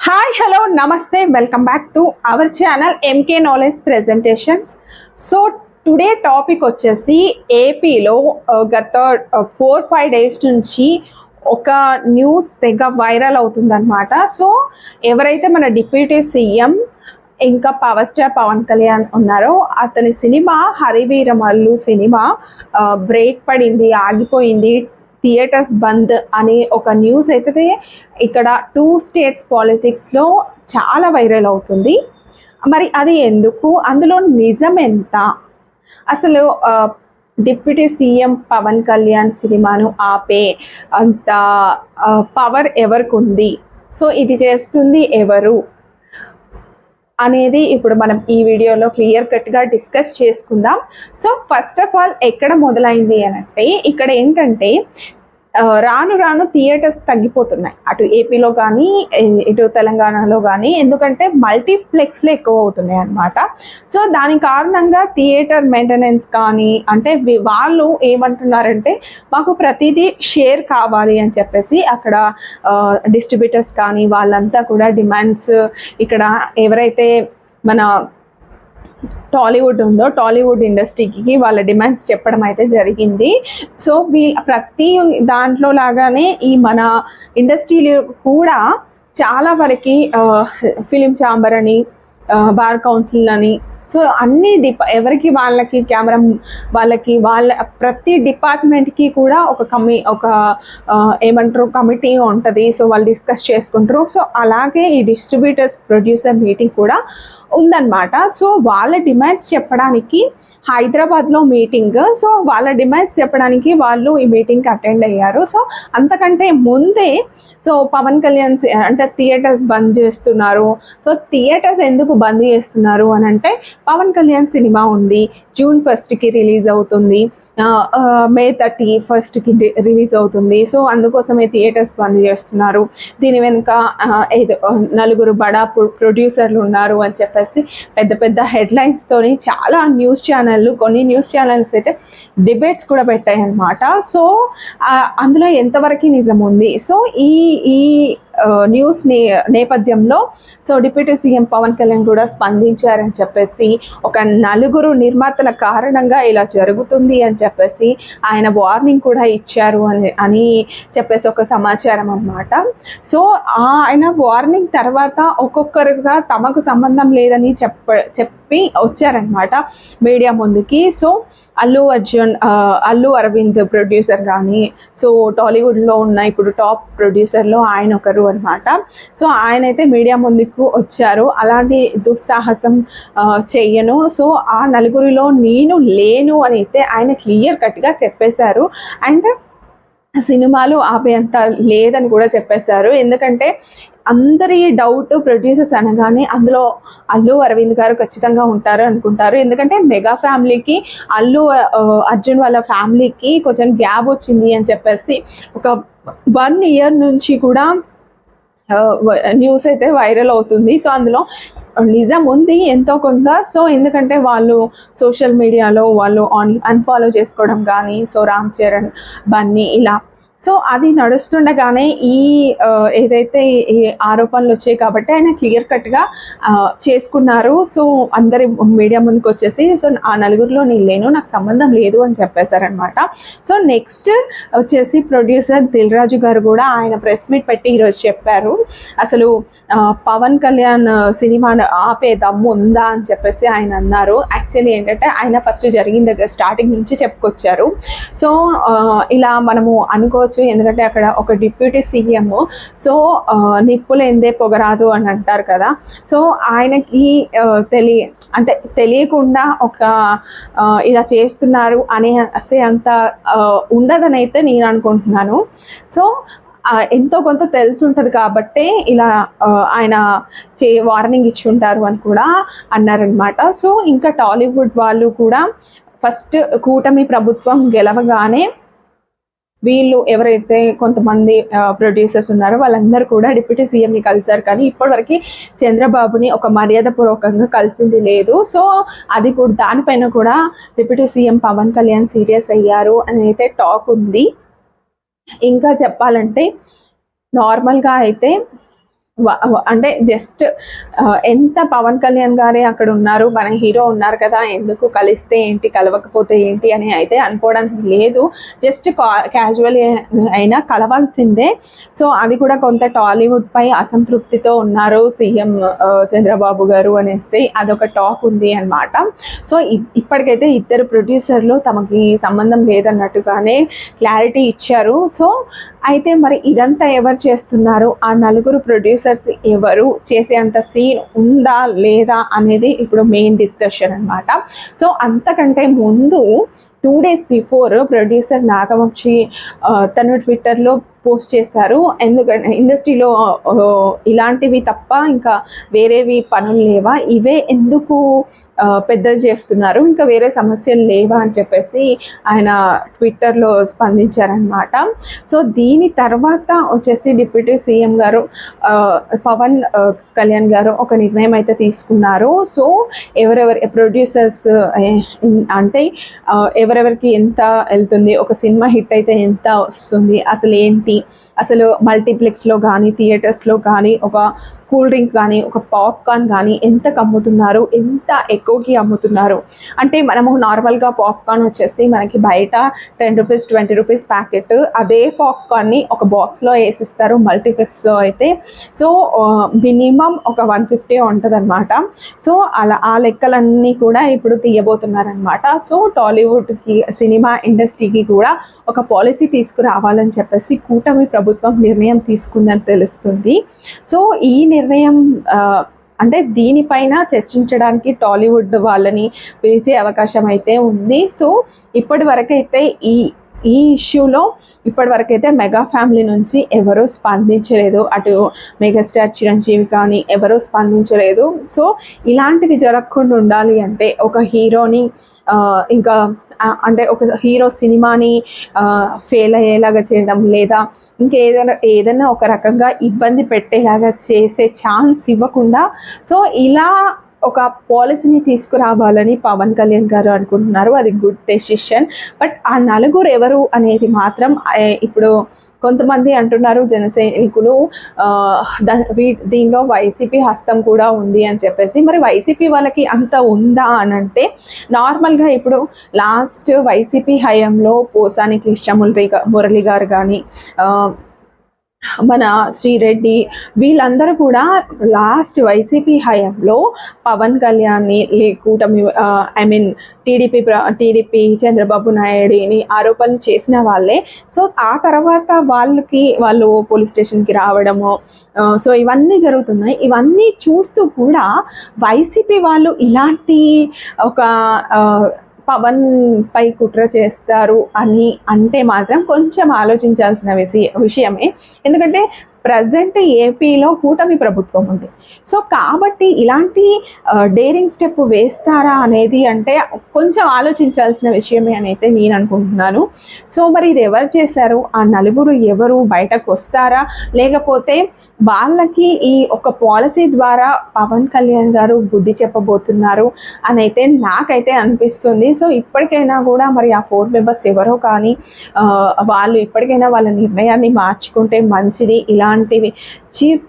Hi hello నమస్తే welcome back to our channel MK knowledge presentations so today topic వచ్చేసి ఏపీలో uh, గత four five days నుంచి ఒక న్యూస్ తెగ వైరల్ అవుతుందన్నమాట. సో ఎవరైతే మన డిప్యూటీ సీఎం ఇంకా పవర్ స్టార్ పవన్ కళ్యాణ్ ఉన్నారో అతని cinema Hariveeramallu cinema uh, break పడింది ఆగిపోయింది థియేటర్స్ బంద్ అని ఒక న్యూస్ అయితే ఇక్కడ టూ స్టేట్స్ పాలిటిక్స్లో చాలా వైరల్ అవుతుంది. మరి అది ఎందుకు? అందులో నిజం ఎంత? అసలు డిప్యూటీ సీఎం పవన్ కళ్యాణ్ సినిమాను ఆపే అంత పవర్ ఎవరికి ఉంది సో ఇది చేస్తుంది ఎవరు? అనేది ఇప్పుడు మనం ఈ వీడియోలో క్లియర్ కట్గా డిస్కస్ చేసుకుందాం. సో ఫస్ట్ ఆఫ్ ఆల్ ఎక్కడ మొదలైంది అని అంటే ఇక్కడ ఏంటంటే రాను రాను థియేటర్స్ తగ్గిపోతున్నాయి. అటు ఏపీలో కానీ ఇటు తెలంగాణలో కానీ ఎందుకంటే మల్టీప్లెక్స్లో ఎక్కువ అవుతున్నాయి అన్నమాట. సో దాని కారణంగా థియేటర్ మెయింటెనెన్స్ కానీ అంటే వాళ్ళు ఏమంటున్నారంటే మాకు ప్రతిదీ షేర్ కావాలి అని చెప్పేసి అక్కడ డిస్ట్రిబ్యూటర్స్ కానీ వాళ్ళంతా కూడా డిమాండ్స్ ఇక్కడ ఎవరైతే మన టాలీవుడ్ ఉందో టాలీవుడ్ ఇండస్ట్రీకి వాళ్ళ డిమాండ్స్ చెప్పడం అయితే జరిగింది. సో వీ ప్రతి దాంట్లో లాగానే ఈ మన ఇండస్ట్రీలో కూడా చాలా వరకు ఫిలిం ఛాంబర్ అని బార్ కౌన్సిల్ అని సో అన్ని డిపా ఎవరికి వాళ్ళకి కెమెరా వాళ్ళకి వాళ్ళ ప్రతి డిపార్ట్మెంట్కి కూడా ఒక కమి ఒక ఏమంటారు కమిటీ ఉంటుంది. సో వాళ్ళు డిస్కస్ చేసుకుంటారు. సో అలాగే ఈ డిస్ట్రిబ్యూటర్స్ ప్రొడ్యూసర్ మీటింగ్ కూడా ఉందన్నమాట. సో వాళ్ళ డిమాండ్స్ చెప్పడానికి హైదరాబాద్లో మీటింగ్. సో వాళ్ళ డిమాండ్స్ చెప్పడానికి వాళ్ళు ఈ మీటింగ్కి అటెండ్ అయ్యారు. సో అంతకంటే ముందే సో పవన్ కళ్యాణ్ అంటే థియేటర్స్ బంద్ చేస్తున్నారు. సో థియేటర్స్ ఎందుకు బంద్ చేస్తున్నారు అని అంటే పవన్ కళ్యాణ్ సినిమా ఉంది. జూన్ ఫస్ట్కి రిలీజ్ అవుతుంది. మే థర్టీ ఫస్ట్కి రిలీజ్ అవుతుంది. సో అందుకోసమే థియేటర్స్ బంద్ చేస్తున్నారు. దీని వెనుక ఏదో నలుగురు బడా ప్రొ- ప్రొడ్యూసర్లు ఉన్నారు అని చెప్పేసి పెద్ద పెద్ద హెడ్లైన్స్తోని చాలా న్యూస్ ఛానళ్ళు కొన్ని న్యూస్ ఛానల్స్ అయితే డిబేట్స్ కూడా పెట్టాయి అన్నమాట సో అందులో ఎంతవరకు నిజం ఉంది సో ఈ ఈ న్యూస్ నే నేపథ్యంలో so deputy CM Pawan Kalyan కూడా స్పందించారని చెప్పేసి ఒక నలుగురు నిర్మాతల కారణంగా ఇలా జరుగుతుంది అని చెప్పేసి ఆయన వార్నింగ్ కూడా ఇచ్చారు అని అని చెప్పేసి ఒక సమాచారం అన్నమాట. సో ఆయన వార్నింగ్ తర్వాత ఒక్కొక్కరుగా తమకు సంబంధం లేదని చెప్ప చెప్పి వచ్చారనమాట మీడియా ముందుకి. సో అల్లు అర్జున్ అల్లు అరవింద్ ప్రొడ్యూసర్ కానీ సో టాలీవుడ్లో ఉన్న ఇప్పుడు టాప్ ప్రొడ్యూసర్లో ఆయన ఒకరు అనమాట సో ఆయన అయితే మీడియా ముందుకు వచ్చారు. అలాంటి దుస్సాహసం చెయ్యను. సో ఆ నలుగురిలో నేను లేను అని అయితే ఆయన క్లియర్ కట్గా చెప్పేశారు. అండ్ సినిమాలు ఆపేంత లేదని కూడా చెప్పేశారు. ఎందుకంటే అందరి డౌట్ ప్రొడ్యూసర్స్ అనగానే అందులో అల్లు అరవింద్ గారు ఖచ్చితంగా ఉంటారు అనుకుంటారు. ఎందుకంటే మెగా ఫ్యామిలీకి అల్లు అర్జున్ వాళ్ళ ఫ్యామిలీకి కొంచెం గ్యాప్ వచ్చింది అని చెప్పేసి ఒక వన్ ఇయర్ నుంచి కూడా న్యూస్ అయితే వైరల్ అవుతుంది. సో అందులో నిజం ఉంది ఎంతో కొంత. సో ఎందుకంటే వాళ్ళు సోషల్ మీడియాలో వాళ్ళు ఆన్ అన్ఫాలో చేసుకోవడం కానీ సో రామ్ చరణ్ బన్నీ ఇలా సో అది నడుస్తుండగానే ఈ ఏదైతే ఈ ఆరోపణలు వచ్చాయి కాబట్టి ఆయన క్లియర్ కట్గా చేసుకున్నారు. సో అందరి మీడియా ముందుకు వచ్చేసి సో ఆ నలుగురిలో నేను లేను నాకు సంబంధం లేదు అని చెప్పేశారనమాట. సో నెక్స్ట్ వచ్చేసి ప్రొడ్యూసర్ దిల్ రాజు గారు కూడా ఆయన ప్రెస్ మీట్ పెట్టి ఈరోజు చెప్పారు. అసలు పవన్ కళ్యాణ్ సినిమాను ఆపే దమ్ము ఉందా అని చెప్పేసి ఆయన అన్నారు. యాక్చువల్లీ ఏంటంటే ఆయన ఫస్ట్ జరిగిన దగ్గర స్టార్టింగ్ నుంచి చెప్పుకొచ్చారు. సో ఇలా మనము అనుకోవచ్చు ఎందుకంటే అక్కడ ఒక డిప్యూటీ సీఎం. సో ఆ, నిప్పులు ఎందే పొగరాదు అని అంటారు కదా. సో ఆయనకి తెలియ అంటే తెలియకుండా ఒక ఇలా చేస్తున్నారు అనే అసే అంత ఉండదని అయితే నేను అనుకుంటున్నాను. సో ఎంతో కొంత తెలిసి ఉంటుంది కాబట్టి ఇలా ఆయన చే వార్నింగ్ ఇచ్చి ఉంటారు అని కూడా అన్నారనమాట సో ఇంకా టాలీవుడ్ వాళ్ళు కూడా ఫస్ట్ కూటమి ప్రభుత్వం గెలవగానే వీళ్ళు ఎవరైతే కొంతమంది ప్రొడ్యూసర్స్ ఉన్నారో వాళ్ళందరూ కూడా డిప్యూటీ సీఎంని కలిశారు. కానీ ఇప్పటివరకు చంద్రబాబుని ఒక మర్యాదపూర్వకంగా కలిసింది లేదు. సో అది కూడా దానిపైన కూడా deputy CM Pawan Kalyan serious అయ్యారు అని అయితే టాక్ ఉంది. ఇంకా చెప్పాలంటే నార్మల్గా అయితే అంటే జస్ట్ ఎంత పవన్ కళ్యాణ్ గారే అక్కడ ఉన్నారు మన హీరో ఉన్నారు కదా ఎందుకు కలిస్తే ఏంటి కలవకపోతే ఏంటి అని అయితే అనుకోవడానికి లేదు. జస్ట్ క్యాజువల్ అయినా కలవాల్సిందే. సో అది కూడా కొంత టాలీవుడ్ పై అసంతృప్తితో ఉన్నారు సీఎం చంద్రబాబు గారు అనేసి. అదొక టాక్ ఉంది అన్నమాట. సో ఇప్పటికైతే ఇద్దరు ప్రొడ్యూసర్లు తమకి సంబంధం లేదన్నట్టుగానే క్లారిటీ ఇచ్చారు. సో అయితే మరి ఇదంతా ఎవరు చేస్తున్నారు? ఆ నలుగురు ప్రొడ్యూసర్ ప్రొడ్యూసర్స్ ఎవరు చేసేంత సీన్ ఉందా లేదా అనేది ఇప్పుడు మెయిన్ డిస్కషన్ అన్నమాట. సో అంతకంటే ముందు two days before producer Nagavamsi తను ట్విట్టర్లో పోస్ట్ చేశారు. ఎందుకంటే ఇండస్ట్రీలో ఇలాంటివి తప్ప ఇంకా వేరేవి పనులు లేవా? ఇవే ఎందుకు పెద్దది చేస్తున్నారు? ఇంకా వేరే సమస్యలు లేవా అని చెప్పేసి ఆయన ట్విట్టర్లో స్పందించారనమాట సో దీని తర్వాత వచ్చేసి డిప్యూటీ సీఎం గారు పవన్ కళ్యాణ్ గారు ఒక నిర్ణయం అయితే తీసుకున్నారు. సో ఎవరెవరి ప్రొడ్యూసర్స్ అంటే ఎవరెవరికి ఎంత వెళ్తుంది? ఒక సినిమా హిట్ అయితే ఎంత వస్తుంది? అసలు ఏంటి అసలు మల్టీప్లెక్స్లో కానీ థియేటర్స్లో కానీ ఒక కూల్ డ్రింక్ కానీ ఒక పాప్కార్న్ కానీ ఎంతకు అమ్ముతున్నారు ఎంత ఎక్కువకి అమ్ముతున్నారు. అంటే మనము నార్మల్గా పాప్కార్న్ వచ్చేసి మనకి బయట ten rupees twenty rupees packet అదే పాప్కార్న్ని ఒక బాక్స్లో వేసిస్తారు మల్టీప్లెక్స్లో అయితే. సో మినిమం ఒక వన్ ఫిఫ్టీ ఉంటుంది సో అలా ఆ లెక్కలన్నీ కూడా ఇప్పుడు తీయబోతున్నారనమాట సో టాలీవుడ్కి సినిమా ఇండస్ట్రీకి కూడా ఒక పాలసీ తీసుకురావాలని చెప్పేసి కూటమి ప్రభుత్వం నిర్ణయం తీసుకుందని తెలుస్తుంది. సో ఈ నిర్ణయం అంటే దీనిపైన చర్చించడానికి టాలీవుడ్ వాళ్ళని పిలిచే అవకాశం అయితే ఉంది. సో ఇప్పటి వరకైతే ఈ ఈ ఇష్యూలో ఇప్పటి వరకైతే మెగా ఫ్యామిలీ నుంచి ఎవరూ స్పందించలేదు. అటు మెగాస్టార్ చిరంజీవి కానీ ఎవరూ స్పందించలేదు. సో ఇలాంటివి జరగకుండా ఉండాలి అంటే ఒక హీరోని ఇంకా అంటే ఒక హీరో సినిమాని ఫెయిల్ అయ్యేలాగా చేయడం లేదా ఇంకేదైనా ఏదైనా ఒక రకంగా ఇబ్బంది పెట్టేలాగా చేసే ఛాన్స్ ఇవ్వకుండా సో ఇలా ఒక పాలసీని తీసుకురావాలని పవన్ కళ్యాణ్ గారు అనుకుంటున్నారు. అది గుడ్ డెసిషన్ బట్ ఆ నలుగురు ఎవరు అనేది మాత్రం ఇప్పుడు కొంతమంది అంటున్నారు జనసైనికులు ఆ, వీ- దీనిలో వైసీపీ హస్తం కూడా ఉంది అని చెప్పేసి. మరి వైసీపీ వాళ్ళకి అంత ఉందా అని అంటే నార్మల్గా ఇప్పుడు లాస్ట్ వైసీపీ హయాంలో పోసాని కృష్ణమురళి మురళి గారు కానీ మన శ్రీరెడ్డి వీళ్ళందరూ కూడా లాస్ట్ వైసీపీ హయాంలో పవన్ కళ్యాణ్ని కూటమి I mean TDP TDP Chandrababu నాయుడిని ఆరోపణలు చేసిన వాళ్ళే. సో ఆ తర్వాత వాళ్ళకి వాళ్ళు పోలీస్ స్టేషన్కి రావడము సో ఇవన్నీ జరుగుతున్నాయి. ఇవన్నీ చూస్తూ కూడా వైసీపీ వాళ్ళు ఇలాంటి ఒక పవన్ పై కుట్ర చేస్తారు అని అంటే మాత్రం కొంచెం ఆలోచించాల్సిన విషయ విషయమే. ఎందుకంటే ప్రజెంట్ ఏపీలో కూటమి ప్రభుత్వం ఉంది. సో కాబట్టి ఇలాంటి డేరింగ్ స్టెప్ వేస్తారా అనేది అంటే కొంచెం ఆలోచించాల్సిన విషయమే అని అయితే నేను అనుకుంటున్నాను. సో మరి ఇది ఎవరు చేశారు? ఆ నలుగురు ఎవరు బయటకు వస్తారా? లేకపోతే వాళ్ళకి ఈ ఒక పాలసీ ద్వారా పవన్ కళ్యాణ్ గారు బుద్ధి చెప్పబోతున్నారు అని అయితే నాకైతే అనిపిస్తుంది. సో ఇప్పటికైనా కూడా మరి ఆ ఫోర్ మెంబర్స్ ఎవరో కానీ వాళ్ళు ఇప్పటికైనా వాళ్ళ నిర్ణయాన్ని మార్చుకుంటే మంచిది. ఇలాంటివి చీప్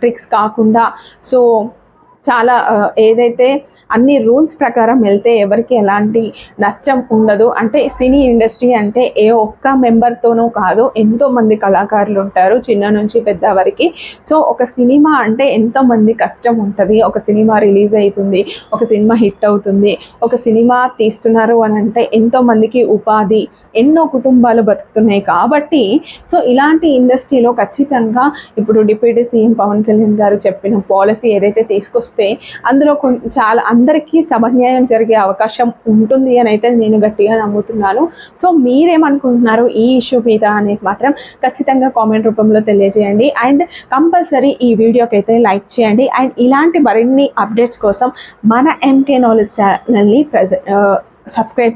ట్రిక్స్ కాకుండా సో చాలా ఏదైతే అన్ని రూల్స్ ప్రకారం వెళ్తే ఎవరికి ఎలాంటి నష్టం ఉండదు. అంటే సినీ ఇండస్ట్రీ అంటే ఏ ఒక్క మెంబర్తోనూ కాదు ఎంతోమంది కళాకారులు ఉంటారు చిన్న నుంచి పెద్ద వరకు. సో ఒక సినిమా అంటే ఎంతోమంది కష్టం ఉంటుంది. ఒక సినిమా రిలీజ్ అవుతుంది ఒక సినిమా హిట్ అవుతుంది ఒక సినిమా తీస్తున్నారు అని అంటే ఎంతోమందికి ఉపాధి ఎన్నో కుటుంబాలు బతుకుతున్నాయి కాబట్టి. సో ఇలాంటి ఇండస్ట్రీలో ఖచ్చితంగా ఇప్పుడు డిప్యూటీ సీఎం పవన్ కళ్యాణ్ గారు చెప్పిన పాలసీ ఏదైతే వస్తే అందులో చాలా అందరికీ సమన్యాయం జరిగే అవకాశం ఉంటుంది అని అయితే నేను గట్టిగా నమ్ముతున్నాను. సో మీరేమనుకుంటున్నారు ఈ ఇష్యూ మీద అనేది మాత్రం ఖచ్చితంగా కామెంట్ రూపంలో తెలియజేయండి. అండ్ కంపల్సరీ ఈ వీడియోకి అయితే లైక్ చేయండి. అండ్ ఇలాంటి మరిన్ని అప్డేట్స్ కోసం మన ఎంకే నాలెడ్జ్ ఛానల్ని ప్రెజెంట్ సబ్స్క్రైబ్